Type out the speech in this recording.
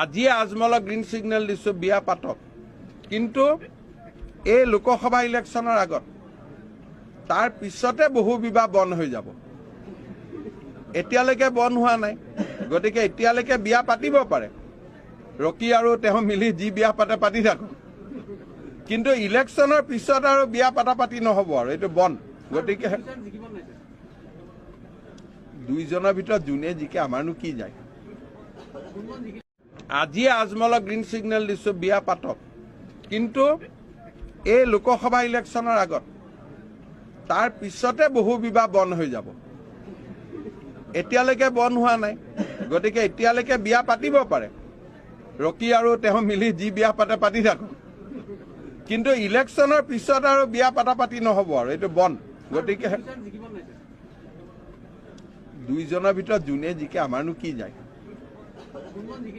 আজি আজমলক green signal দিছোঁ বিয়া পাতক। কিন্তু এই লোকসভা ইলেকশ্যনৰ আগত তাৰ পিছতে বহু বিবাহ বন্ধ হৈ যাব। এতিয়ালৈকে বন্ধ হোৱা নাই গতিকে এতিয়ালৈকে বিয়া পাতিব পাৰে। ৰকি আৰু তেওঁ মিলি যি বিয়া পাতে পাতি থাকক। কিন্তু ইলেকশ্যনৰ পিছত আৰু বিয়া পাতা পাতি নহ'ব আৰু এইটো বন্ধ। গতিকে দুইজনৰ ভিতৰত যোনে জিকে আমাৰনো কি যায়? আজি আজমলক গ্ৰীণ ছিগনেল দিছোঁ বিয়া পাতক। কিন্তু এই লোকসভা ইলেকশ্যনৰ আগত তাৰ পিছতে বহু বিবাহ বন্ধ হৈ যাব। এতিয়ালৈকে বন্ধ হোৱা নাই গতিকে এতিয়ালৈকে বিয়া পাতিব পাৰে। ৰকি আৰু তেওঁ মিলি যি বিয়া পাতে পাতি থাকক। কিন্তু ইলেকশ্যনৰ পিছত আৰু বিয়া পাতা পাতি নহ'ব আৰু এইটো বন্ধ। গতিকে দুইজনৰ ভিতৰত যোনে জিকে আমাৰনো কি যায়?